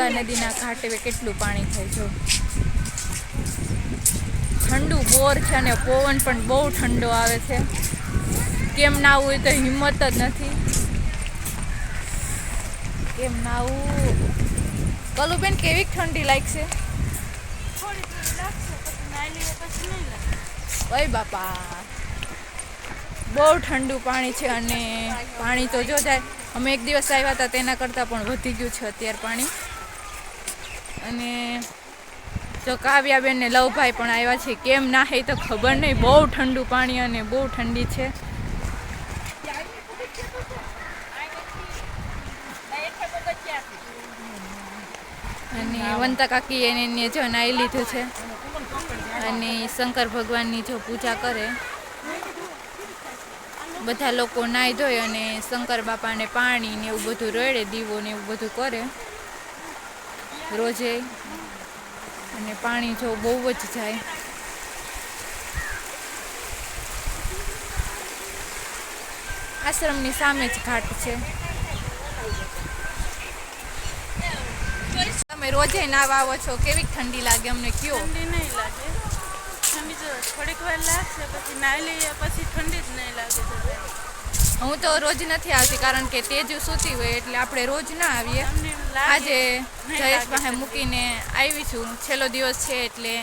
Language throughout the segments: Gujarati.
ગંગા નદીના ઘાટે કેટલું પાણી થાય જો. ઠંડુ બોર છે અને પવન પણ બહુ ઠંડો આવે છે. કેમ ના એ તો હિંમત જ નથી. કેમ ના આવું. કલુબેન કેવી ઠંડી લાગશે? ઓય બાપા. બહુ ઠંડુ પાણી છે અને પાણી તો જો જાય. અમે એક દિવસ આવ્યા હતા તેના કરતાં પણ વધી ગયું છે અત્યારે પાણી. અને જો કાવ્યાબેન ને લવભાઈ પણ આવ્યા છે. કેમ ના હે તો ખબર નહીં. બહુ ઠંડુ પાણી અને બહુ ઠંડી છે. અને વંતા કાકી એને જો નાઈ લીધું છે. અને શંકર ભગવાનની જો પૂજા કરે. બધા લોકો નાઈ ધોય અને શંકર બાપાને પાણી ને એવું બધું રેડે, દીવો ને એવું બધું કરે. રોજે અને પાણી જો બહુ જ જાય. આશ્રમની સામે જ ઘાટ છે. તમે રોજે નાવા આવો છો, કેવી ઠંડી લાગે અમને કયો? ઠંડી નહીં લાગે. ઠંડી થોડીક વાર લાગશે, પછી નાઈ લઈએ, પછી ઠંડી જ નહીં લાગે. હું તો રોજ નથી આવતી કારણ કે તેજુ સૂતી હોય એટલે આપણે રોજ ના આવીએ. આજે જયેશ પાસે મૂકીને આવી છું. છેલ્લો દિવસ છે એટલે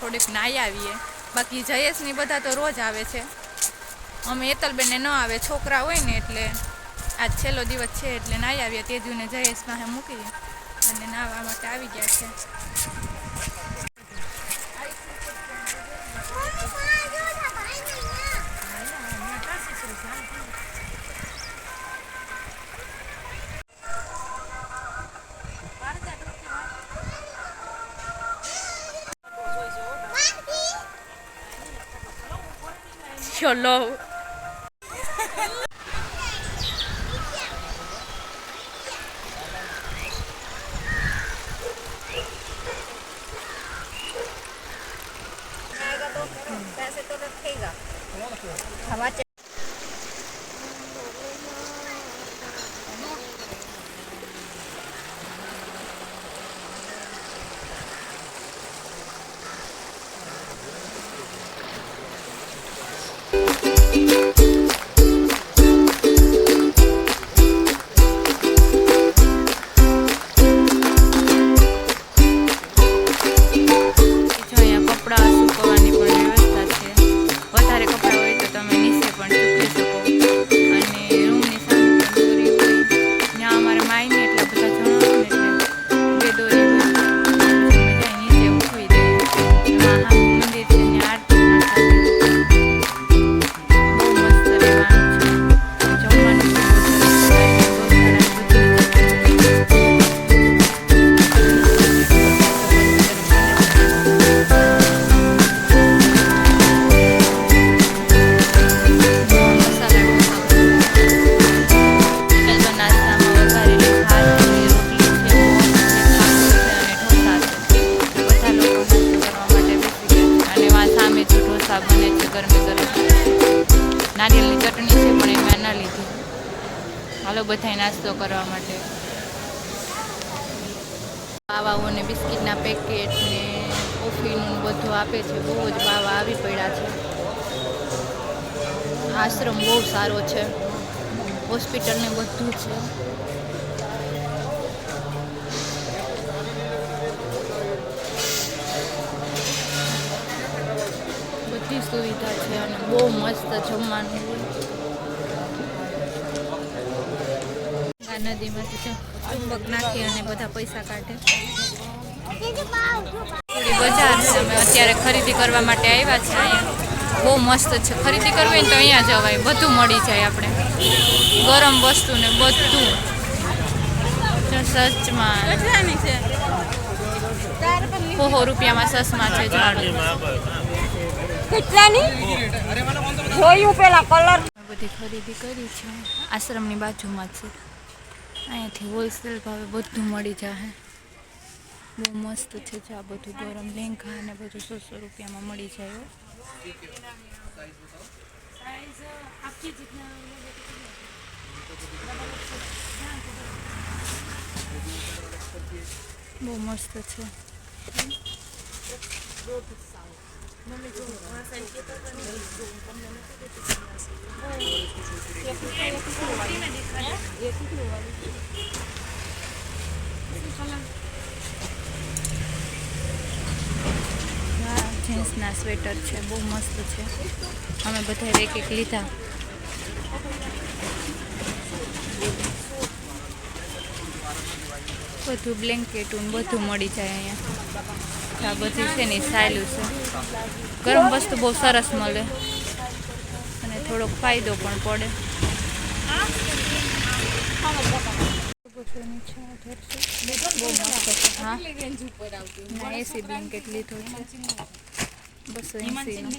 થોડીક નાઈ આવીએ. બાકી જયેશની બધા તો રોજ આવે છે. અમે એતલબેનને ન આવે, છોકરા હોય ને એટલે આજ છેલ્લો દિવસ છે એટલે નાઈ આવીએ. તેજુને જયેશ પાસે મૂકીએ. અને નાવા માટે આવી ગયા છે. ચલો જો ચટણી છે, પણ એમાં ના લીધી. હાલો, બધાય નાસ્તો કરવા માટે. બાવાઓને બિસ્કિટના પેકેટ ને કોફીનું બધું આપે છે. બહુ જ બાવા આવી પડ્યા છે. આશ્રમ બહુ સારો છે. હોસ્પિટલ ને બધું છે. બધી સુવિધા છે અને બહુ મસ્ત જમવાનું. હોય નદીમાંથી ચુંબક નાખી અને બધા પૈસા કાઢે. બજાર છે. અમે અત્યારે ખરીદી કરવા માટે આવ્યા છે અહીંયા. બહુ મસ્ત છે. ખરીદી કરવી ને તો અહીંયા જવાય બધું મળી જાય આપણે. ગરમ વસ્તુ ને બધું. સચમાં. પોહો રૂપિયામાં સસમાં છે. ઝાડ કેટલાની જોયું પેલા કલર બધી ખરીદી કરી છે આશ્રમની બાજુમાં જ છે અહીંયાથી હોલસેલ ભાવે બધું મળી જાય બહુ મસ્ત છે જે આ બધું, ગરમ લેંઘા અને બધું સો સો રૂપિયામાં મળી જાય હો. બહુ મસ્ત છે। વાહ જેન્ટ્સના સ્વેટર છે, બહુ મસ્ત છે. અમે બધા એક એક લીધા. બધું બ્લેન્કેટું ને બધું મળી જાય અહીંયા. આ બધી છે ને સાયલું છે. ગરમ વસ્તુ બહુ સરસ મળે. અને થોડોક ફાયદો પણ પડે. બહુ મસ્ત છે હા એસી બ્લેન્કેટ લીધો છે. બસો એંસીનો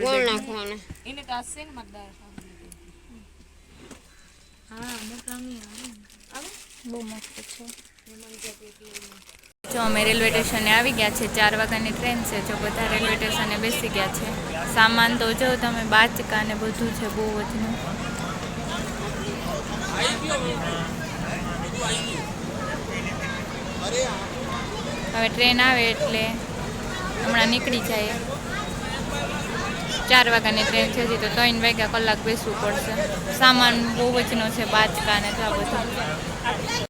ગોળ નાખવાના. બહુ મસ્ત છે. જો અમે રેલવે સ્ટેશને આવી ગયા છે, ચાર વાગ્યાની ટ્રેન છે, જો બધા રેલવે સ્ટેશને બેસી ગયા છે. સામાન તો જો તમે બાચકા ને બધું છે, બહુ વધનું હવે ટ્રેન આવે એટલે હમણાં નીકળી જાય. ચાર વાગ્યાની ટ્રેન છે હજી તો ત્રણ વાગ્યા કલાક બેસવું પડશે. સામાન બહુ વચનો છે, બાચકા ને આ બધું.